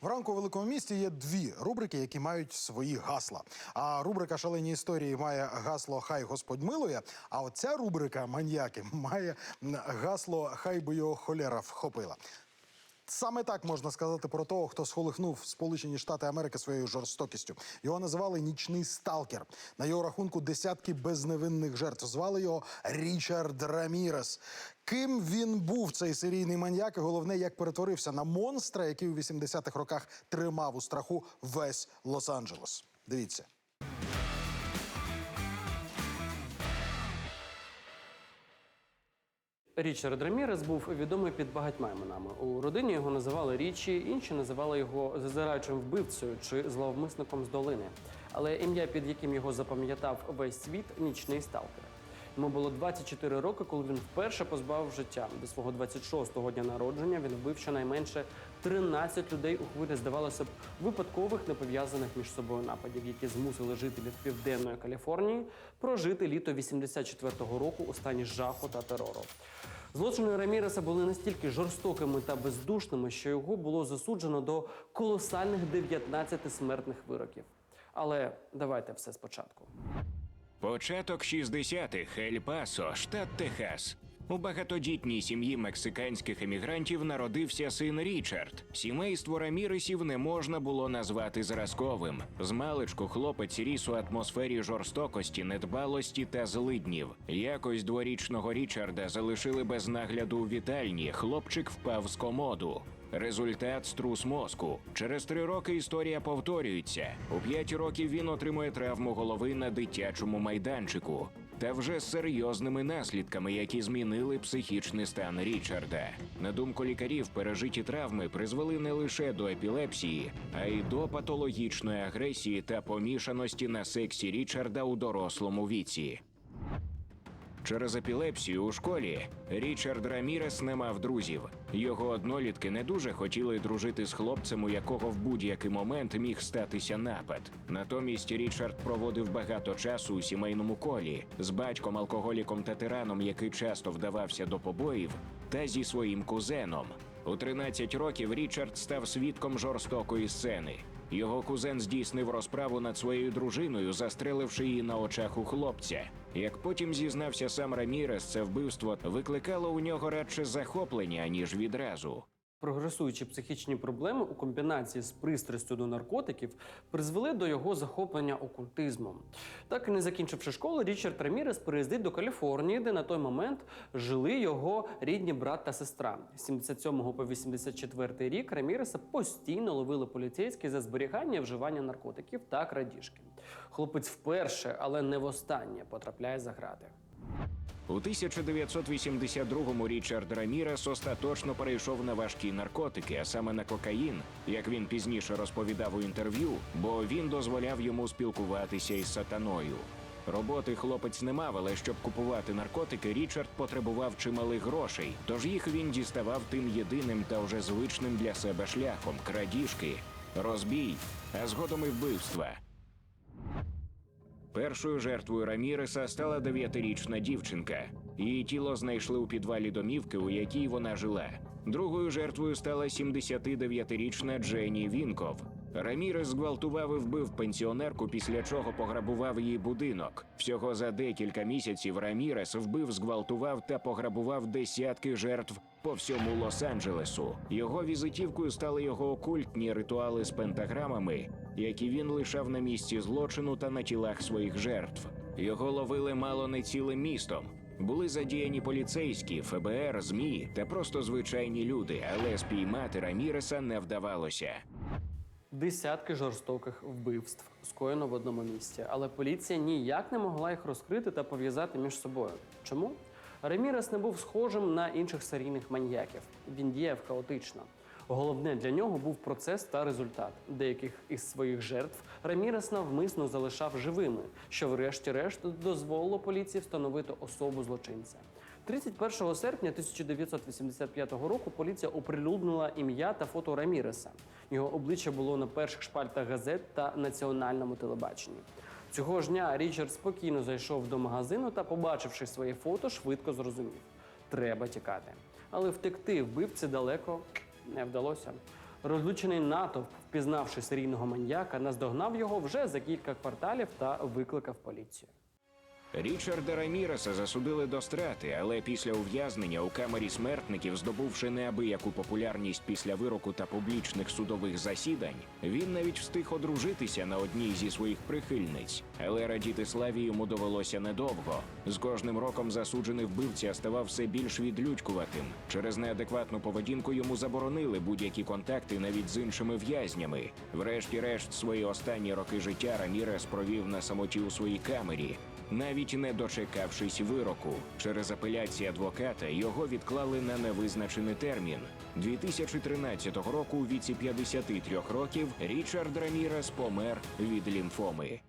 В ранку великому місті є дві рубрики, які мають свої гасла. А рубрика Шалені історії має гасло Хай Господь милує. А оця рубрика Маньяки має гасло Хай би його холера вхопила. Саме так можна сказати про того, хто схолихнув Сполучені Штати Америки своєю жорстокістю. Його називали нічний сталкер. На його рахунку десятки безневинних жертв. Звали його Річард Рамірес. Ким він був цей серійний маньяк? І головне, як перетворився на монстра, який у 80-х роках тримав у страху весь Лос-Анджелес. Дивіться. Річард Рамірес був відомий під багатьма іменами. У родині його називали Річі, інші називали його зазираючим вбивцею чи зловмисником з долини. Але ім'я, під яким його запам'ятав весь світ, нічний сталкер. Йому було 24 роки, коли він вперше позбавив життя. До свого 26-го дня народження він вбив щонайменше 13 людей у хвилі, здавалося б, випадкових непов'язаних між собою нападів, які змусили жителів південної Каліфорнії прожити літо 84-го року у стані жаху та терору. Злочини Раміреса були настільки жорстокими та бездушними, що його було засуджено до колосальних 19 смертних вироків. Але давайте все спочатку. Початок 60-х Ель-Пасо, штат Техас. У багатодітній сім'ї мексиканських емігрантів народився син Річард. Сімейство Раміресів не можна було назвати зразковим. Змалечку хлопець ріс у атмосфері жорстокості, недбалості та злиднів. Якось дворічного Річарда залишили без нагляду у вітальні. Хлопчик впав з комоду. Результат струс мозку. Через три роки історія повторюється. У п'ять років він отримує травму голови на дитячому майданчику. Та вже з серйозними наслідками, які змінили психічний стан Річарда. На думку лікарів, пережиті травми призвели не лише до епілепсії, а й до патологічної агресії та помішаності на сексі Річарда у дорослому віці. Через епілепсію у школі Річард Рамірес не мав друзів. Його однолітки не дуже хотіли дружити з хлопцем, у якого в будь-який момент міг статися напад. Натомість Річард проводив багато часу у сімейному колі з батьком, алкоголіком та тираном, який часто вдавався до побоїв, та зі своїм кузеном. У 13 років Річард став свідком жорстокої сцени. Його кузен здійснив розправу над своєю дружиною, застреливши її на очах у хлопця. Як потім зізнався сам Рамірес, це вбивство викликало у нього радше захоплення, ніж відразу. Прогресуючі психічні проблеми у комбінації з пристрастю до наркотиків призвели до його захоплення окультизмом. Так і не закінчивши школу, Річард Рамірес переїздить до Каліфорнії, де на той момент жили його рідні брат та сестра. З 77 по 84 рік Раміреса постійно ловили поліцейські за зберігання і вживання наркотиків та крадіжки. Хлопець вперше, але не востаннє потрапляє за грати. У 1982-му Річард Рамірес остаточно перейшов на важкі наркотики, а саме на кокаїн, як він пізніше розповідав у інтерв'ю, бо він дозволяв йому спілкуватися із сатаною. Роботи хлопець не мав, але щоб купувати наркотики, Річард потребував чималих грошей, тож їх він діставав тим єдиним та вже звичним для себе шляхом крадіжки, розбій, а згодом і вбивства. Першою жертвою Раміреса стала дев'ятирічна дівчинка. Її тіло знайшли у підвалі домівки, у якій вона жила. Другою жертвою стала 79-річна Дженні Вінков. Рамірес зґвалтував і вбив пенсіонерку, після чого пограбував її будинок. Всього за декілька місяців Рамірес вбив, зґвалтував та пограбував десятки жертв по всьому Лос-Анджелесу. Його візитівкою стали його окультні ритуали з пентаграмами, які він лишав на місці злочину та на тілах своїх жертв. Його ловили мало не цілим містом. Були задіяні поліцейські, ФБР, ЗМІ та просто звичайні люди, але спіймати Раміреса не вдавалося. Десятки жорстоких вбивств скоєно в одному місці, але поліція ніяк не могла їх розкрити та пов'язати між собою. Чому? Ремірес не був схожим на інших серійних маньяків. Він діяв хаотично. Головне для нього був процес та результат. Деяких із своїх жертв Рамірес навмисно залишав живими, що, врешті-решт, дозволило поліції встановити особу злочинця. 31 серпня 1985 року поліція оприлюднила ім'я та фото Раміреса. Його обличчя було на перших шпальтах газет та національному телебаченні. Цього ж дня Річард спокійно зайшов до магазину та, побачивши своє фото, швидко зрозумів: треба тікати. Але втекти вбивці далеко не вдалося. Розлучений натовп, впізнавши серійного маньяка, наздогнав його вже за кілька кварталів та викликав поліцію. Річарда Раміреса засудили до страти, але після ув'язнення у камері смертників, здобувши неабияку популярність після вироку та публічних судових засідань, він навіть встиг одружитися на одній зі своїх прихильниць. Але радіти славі йому довелося недовго. З кожним роком засуджений вбивця ставав все більш відлюдькуватим. Через неадекватну поведінку йому заборонили будь-які контакти навіть з іншими в'язнями. Врешті-решт, свої останні роки життя Рамірес провів на самоті у своїй камері. Навіть не дочекавшись вироку, через апеляції адвоката його відклали на невизначений термін. 2013 року у віці 53 років Річард Рамірес помер від лімфоми.